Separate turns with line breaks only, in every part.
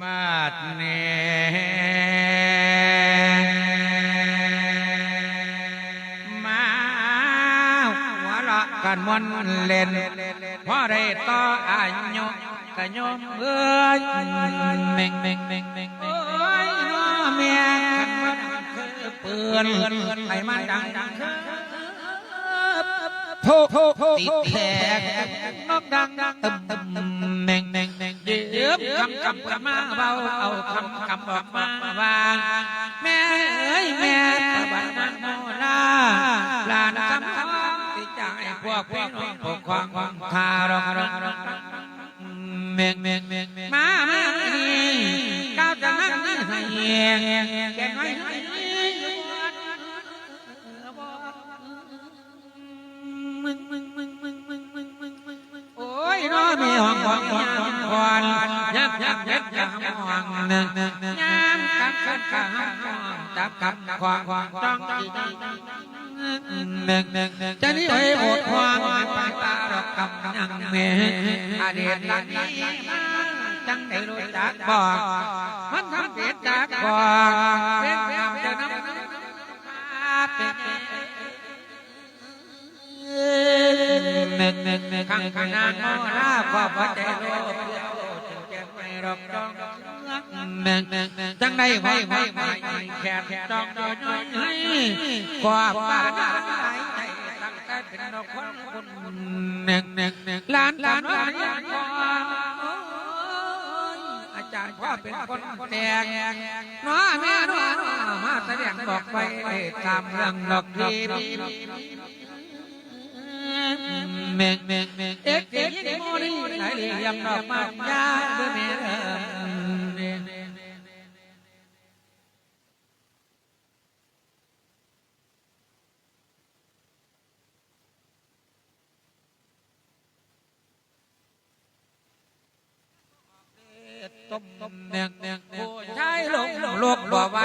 บาดเนมาหัวเราะกันมวนเล่นพอได้ต่ออายุกะโยมเอ้ยเน่งเน่งเน่งเน่งเน่งเอ้ยน้อเมียขันมันคือปืนให้มันดังดังโทโทติดแตกนกดังดังตึมตึม บคำคำกับมาเบาเอาคำคำออกมาวางแม่เอ้ยแม่ตะบันมันโมนาลานคำคำที่จังไอ้พวกพี่น้องปกครองความทารองรองรองเมงเมงเมงเมงมามานี่ก้าวจะนั่งนี่ให้แกน้อย มีห้องห้องห้องห้องห้องยับยับยับยับห้องนึ่งนึ่งนึ่งยามกับกับกับห้องจับกับควางควางจ้องจีจีหนึ่งหนึ่งหนึ่งจะนี่ไอ้โอดควางไปตาดอกกำยังเมอดีตลันนี้จังได้รู้จักบอกมันทำเด็ดจักบอกเป็นแววจะนำเป็น หนึ่งหนึ่งหนึ่งข้างข้างนางมอลาขอบพระใจโลกเพื่อโลกจึงไม่รอกร้องหนึ่งหนึ่งหนึ่งจังได้ไว้ไว้ไว้แขนจองดอยน้อยความบ้าหายใจตั้งแต่เป็นนกคนคนหนึ่งหนึ่งหนึ่งล้านล้านล้านล้านอาจารย์พ่อเป็นคนแตกน้อแม่น้อมาแสดงบอกไปตามเรื่องดอกที แม่แม่แม่เอ็กเอ็กโมนี่ไหลเรียมดอกมากยาเด้อแม่ต้มแดงแดงโอ้ยใช่ลงลงบ่ไว้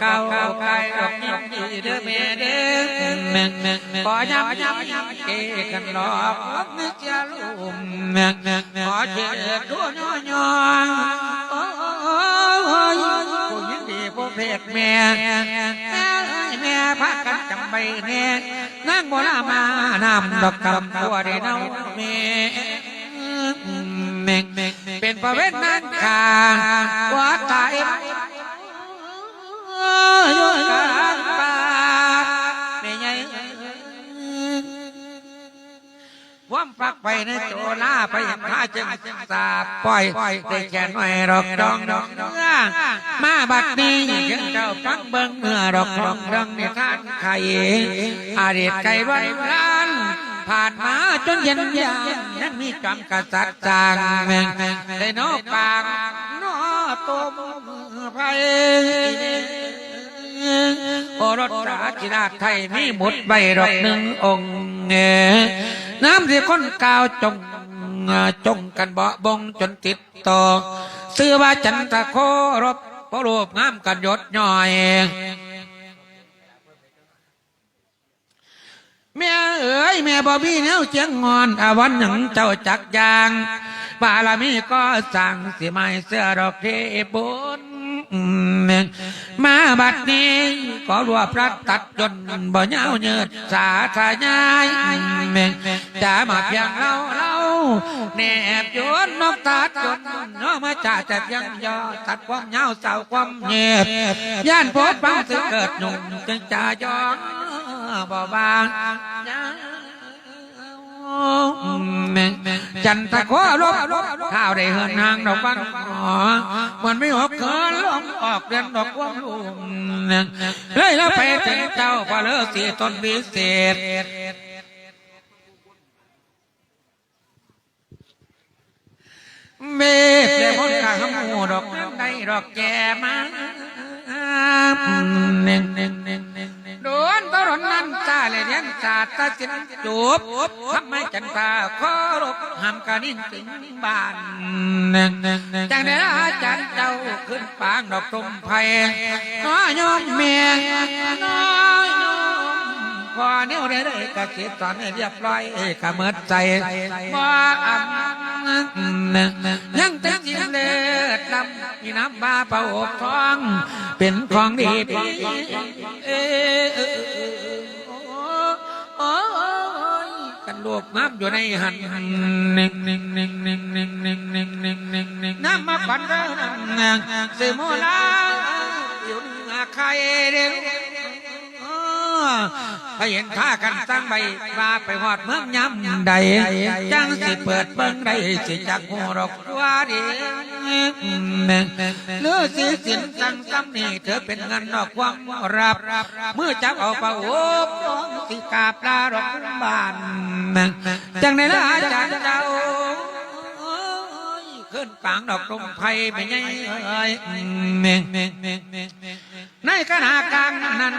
เก่าไกลดอกยิ่งดีเด้อแม่เด้อเมงเมงเมงขอย้ำย้ำย้ำเกกันหลอกนึกจะลุ่มเมงเมงขอเชิญทั่วน้อยน้อยโอ้ยผู้หญิงดีผู้เพศแม่แม่แม่พักกันจำใบแน่นั่งโบรามาน้ำดอกกำตัวได้เน่าแม่เมงเมงเป็นประเวทนั้นขาว่าตาย อยู่กลางป่าแม่ใหญ่ว่ำปักไปในโจลาไปเห็นพระจึงสาบปล่อยได้แค่น่อยดอกดองดองเนื้อมาบัดนี้ยังเจ้าฟังเบิ่งเมื่อดอกดองดองในท่านไข่อาเดตไก่วันร้านผ่านมาจนเย็นยามยังมีจอมกษัตริย์จางแมงได้นอกปากนอตัวมือไพ โอรสราชินาไทยมีหมดใบดอกหนึ่งองค์เงน้ำที่คนกาวจงจงกันเบาบงจนติดต่อซื้อว่าจันทโครบพระรูปงามกันยศย่อยแม่เอ๋ยแม่บ่มีแนวเจียงงอนอาวันหยังเจ้าจักยางบารมีก็สั่งสิไม่เสื้อดอกเทบุญ มาบัดนี้ก็รัวพระตัดจนบ่เงาเยิดสาธายายจะมาเพียงเราเราแนบยนนกตัดจนน้อมาจ่าแต่เพียงยอตัดความเงาเสาความเงียบย่านโพดฟังสึกเกิดหนุ่มจึงจะยอมบ่บาง จันทะโคลบข้าวได้เหินหางดอกบังมันไม่หกเกินลมออกเดือนดอกว่างลุมเลยแล้วไปถึงเจ้าพระเลือสีต้นวิเศษเมฆเดมอนข้าขมูดอกนั้นได้ดอกแก่มาเน่งเน่งเน่ง เลยเรียนศาสตร์ตัดสินจบทำไมจันทาขอรบหามกานิ่งถึงบ้านเน่งเน่งเน่งจังได้อาจารย์เจ้าขึ้นปางดอกตมไผ่น้อยยมเมียน้อยยอมพอแนวใดใดก็คิดสอนให้เรียบร้อยกะเมิดใจบ่าอันยังแต่สิเลิศลำมีน้ำบาเป่าอบท้อง เป็นของดีพี่ กน้ำอยู่ในหันหนึ่งหนึ่งหนึ่งหนึ่งหนึ่งหนึ่งหนึ่งหนึ่งหนึ่งหนึ่งน้ำมาขวัญเด้อสิโมลาอยู่เหนือใครเดียว ไปเห็นท่ากันสร้งใบปลาไปหอดเมืองย้ำใดจังสิเปิดเบิ่งได้สิจักหูดอกว่าดีเลือสิสินสั่งซ้ำนี่เธอเป็นเงินดอกวามรับเมื่อจับเอาปลาโอบสิกาปลาดอกบานจังในละอาจารย์เจ้าขึ้นปางดอกลมไผ่ไปไงเอ้ยในขณะกลางนั้น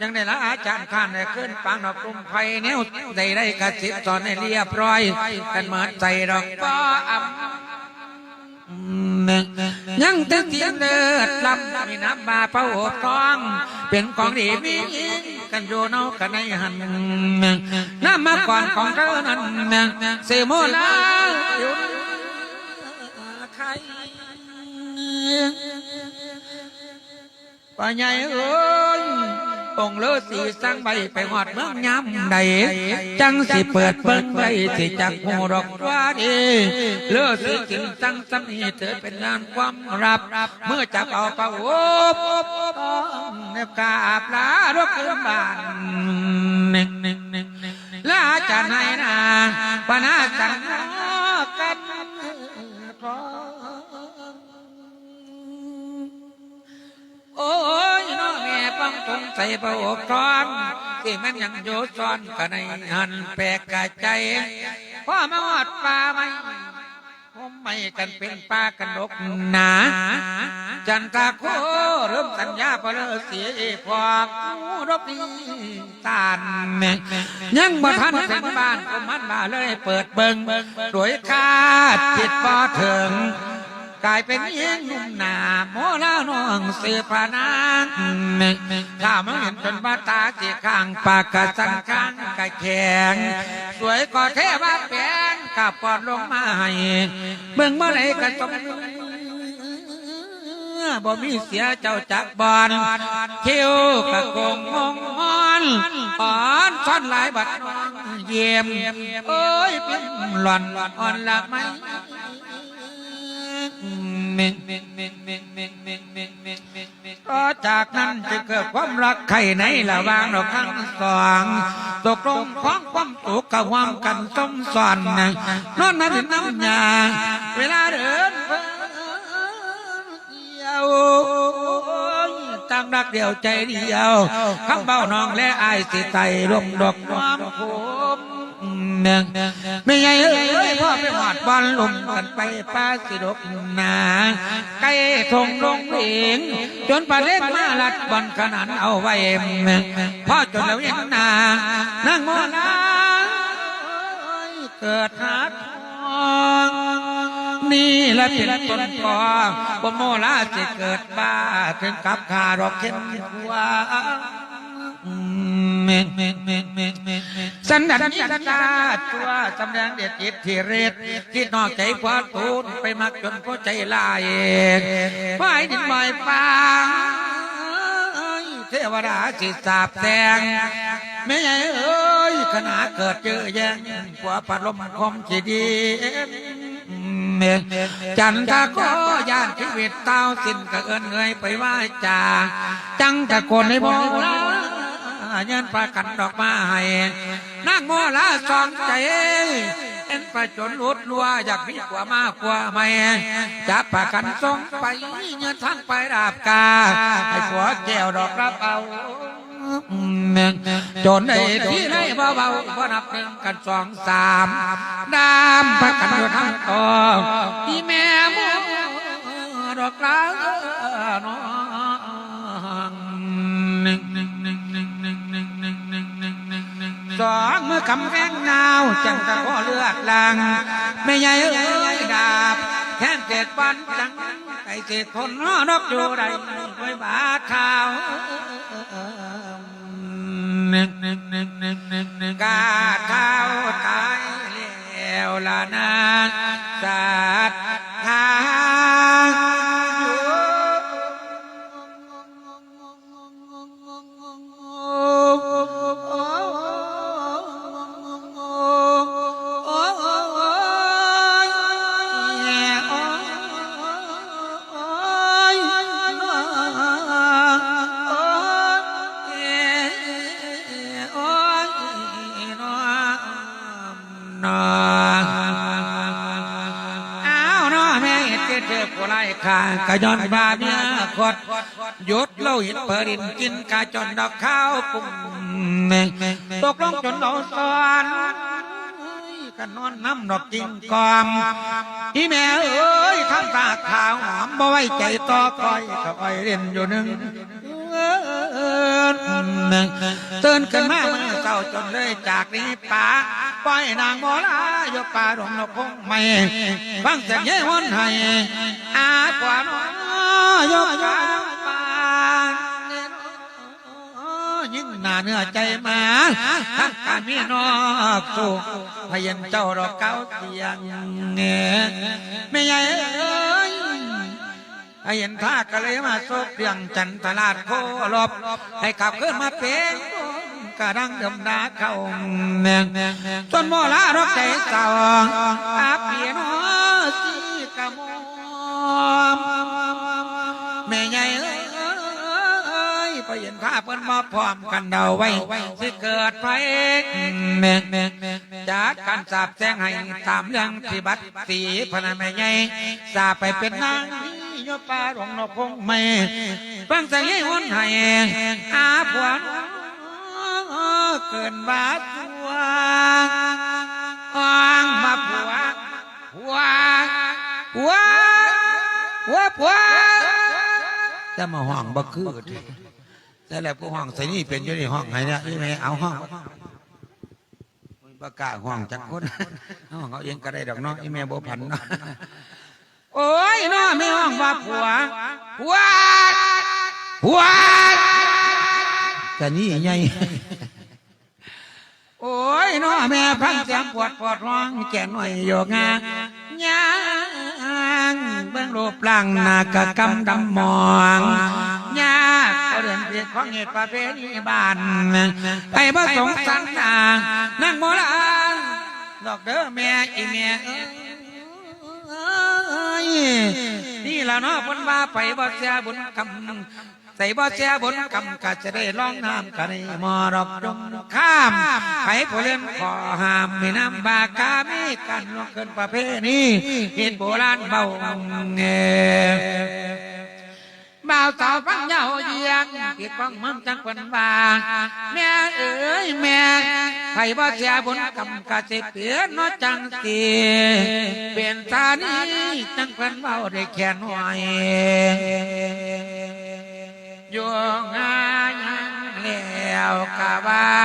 ยังได้ละอาจารย์ข้านได้ขึ้นปางดอกกลุ่มไฟแนวได้ได้กระสิบสอนให้เรียบร้อยกันเหมือนใจดอกป้าอำยังตึงเทียนเลิศลำมีน้ำมาเป้าอบทอง เป็นของดีมีกันโยนเอากันในหันน้ำมาก่อนของเธอนั้นเสโมลาอยู่ใครป่าใหญ่เอ้ย องค์เลือสีสังใบไปหอดเมืองย้ำใดจังสิเปิดเบิ่งใบสิจักหูดอกว่าดีเลือสีกินสังสำนีเธอเป็นงานความรับ เมื่อจับเอาปะโอบเนบกาบลารกขึ้นบ้านหนึ่งหนึ่งหนึ่งหนึ่งลาจะไหนนาปนาจังกันพอโอ้ยน้ ม่ปังใส่ประอกทอนที่มันยังโยซ้อนกันในหันแปลกกะใจพ่อมาหอดป่าไหมผมไม่กันเป็นป่ากันดกหนาจันตาโคเริ่มสัญญาพลเสียพอกรบนี้ตานยังบ่ทันถึงบ้านก็มันมาเลยเปิดเบิงโดยคาดจิตบ่ถึง กลายเป็นเองนุ่มหนาโมลาน้องเสือพานางถ้ามันเห็นจนบาตาสีข้างปากกะสังข้างกะแข็งสวยก็เทวาแปลงกับปอดลงมาให้เบิ่งเมื่อไรกะสมบ่มีเสียเจ้าจักบอลเที่ยวกะโกงงงงอนอ่อนซ่อนหลายบัดเยี่ยมเอ้ยเป็นหล่อนอ่อนละไหม ก็จากนั้นจะเกิดความรักใครในระวางเราทั้งสองตกลงของความสุขกับความกันสมสอนนะนอนนั้นน้ำยาเวลาเดินเที่ยวตั้งรักเดียวใจเดียวคำเบ้าน้องและอายสิไตลมดอกความค หนึ่งไม่ใหญ่เอ้ยพ่อไปหอดบอลลุมกันไปป้าสิดกนาไก่ทงลงเหลียงจนประเด็นมาลัดบอลขนาดเอาไว้พ่อจนแล้วเห็นานั่งมอลาเกิดหาทองนี่และเป็นต้นกอบ่โมลาจะเกิดบ้าถึงกับขาดอกเข็มว่า สันดันนิตาตัวสำแดงเด็ดจิตที่เรศที่นอกใจกว่าตูนไปมักจนก็ใจลายไฟดินไม้ฟ้าเทวดาสิสาบแตงไม่ใหญ่เอ้ยขณะเกิดเจอแย่งกว่าพัดลมคมจีดีจันทาก็ย่านชีวิตเต้าสิ้นก็เอินเงยไปว่าจ่าจังตะโกนให้บอก เงินประกันดอกไม้นั่งโมลาสองใจเอ็นประจนลุดลัวอยากมีกว่ามากกว่าไม่จะประกันส่งไปเงินทั้งไปราบกาให้ผัวแก้วดอกรับเอาจนไอ้ที่ไหนเบาๆบ่นับหนึ่งกันสองสามดามประกันอยู่ทั้งตัวที่แม่มูดอกลาน้องหนึ่งหนึ่งหนึ่งหนึ่ง สองเมื่อคำแข้งนาวจังตะพ่อเลือดลังไม่ใหญ่เอ้ยดาบแค่เจ็ดปันจังไก่เจ็ดคนนอกอยู่ใดไว้บาดเท้ากาเท้าตายแล้วละนาสัต กะย้อนบาเมียกดหยุดเล่าเห็นเปิดินกินกาจนดอกข้าวปุ่มตกลงจนเราสอนกันนอนน้ำดอกจิงกอมอีแม่เอ้ยทำตาขาวหอมบ่ไว้ใจต่อคอยกับไอเล่นอยู่หนึ่งตื่นขึ้นมาเมื่อเศร้าจนเลยจากนี้ป่าปล่อยนางโมลายกป่าดงนกคงไม่ฟังเสียงเย้วนให้ อาขวานยกป่าป่ายิ่งหนาเนื้อใจมาทั้งการมีนอกสู่พยันเจ้าดอกเก้าเตียงเงไม่ใหญ่เอ้ยพยันท่ากะเลยมาโซเตียงจันทลาดโคลบให้ขับขึ้นมาเป็นกระดังเดิมดาเข้าเนงจนโมลารกใจเศร้าอาเปียน ยไปเห็นภาเพิ่นมาพร้อมกันเดาไว้สิเกิดไปแม่จากการสาบแจ้งให้ตามเรื่องที่บัตรสีพนันแม่ใหญ่สาบไปเป็นนางโยปาหลวงนกพงไม่ฟังเสียงให้วนให้อาผวนเกินบาทัวอ่างมาผัวผัวผัวผัวผัวจะมาห้องบักคือ แต่แล้วผู้ห้องใส่นี่เป็นอยู่ในห้องไหนเนี่ยนี่แม่เอาห้องประกาศห้องจักคนห้องเขาเองก็ได้ดอกเนาะอีแม่โบพันเนาะโอ้ยเนาะไม่ห้องว่าผัวผัวผัวแต่นี่ใหญ่โอ้ยเนาะแม่พังเสียงปวดปวดร้องแก่หน่อยโยกงาญา เบื้องรูปร่างหน้ากะกำดำมองยากก็เดินเพียของเหตุประเพณีบ้านไปบ่สงสารนางนั่งโมลาดอกเด้อแม่อีแม่เอ้ยนี่ละเนาะบนว่าไปบ่เสียบุญกำ ใส่บ่เสียบุญกำก็จะได้ร้องน้ำกันในมอดอกจงข้ามไปผู้เล่นขอห้ามไม่น้ำบากามีกันลงเกินประเพณีเห็นโบราณเบาเงบ่าวสาวฟังเยาเยียงติดฟังเมืองจังคนว่าแม่เอ๋ยแม่ใครบ่เสียบุญกรรมกะสิเปลี่ยนเนาะจังสิเปลี่ยนตานี้จังคนเบาได้แค่น้อย อยู่งานแล้วกะว่า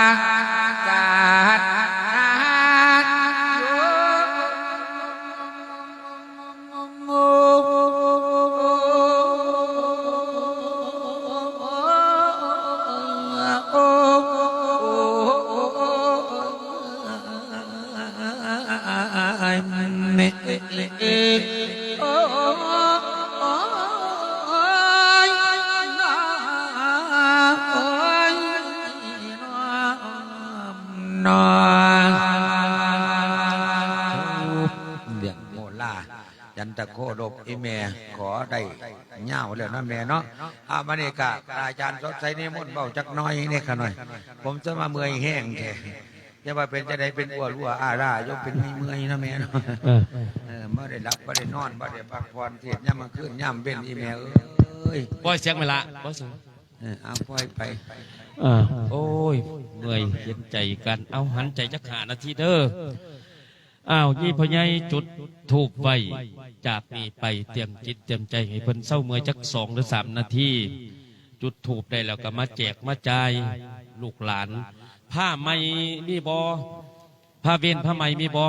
ะโคดบอีเมขอได้เง่าแล้วนะแม่เนาะอามานี่กะอาจารย์สดใสนิมนต์เบาจักหน้อยนี่ค่ะหน่อย ผมจะมาเมื่อยแห้งแท้จะว่าเป็นจะได้เป็นอ้วนรัวอาร่ายกเป็นไม่เมื่อยนะแม่เนาะ
เออ
เออเมื่อได้รับเมื่อได้นอนเมื่อได้พักผ่อนเทียบย่ำมาขึ้นย่ำเป็นอีเมลเอ้ย
ปล่อยเสียงไปละปล่อยเสียง
เออเอาปล่อยไป
อ่าโอ้ยเมื่อยเย็นใจกันเอาหันใจจักหานาทีเด้อ อ้าวยี่พ่อใหญ่จุดถูกไว้จากนี้ไปเตรียมจิตเตรียมใจให้เพิ่นเศร้าเมื่อจักสองหรือสามนาทีจุดถูกได้แล้วก็มาแจกมาจ่ายลูกหลาน ผ้าไหมมีบอผ้าเวนผ้าไหมมีบอ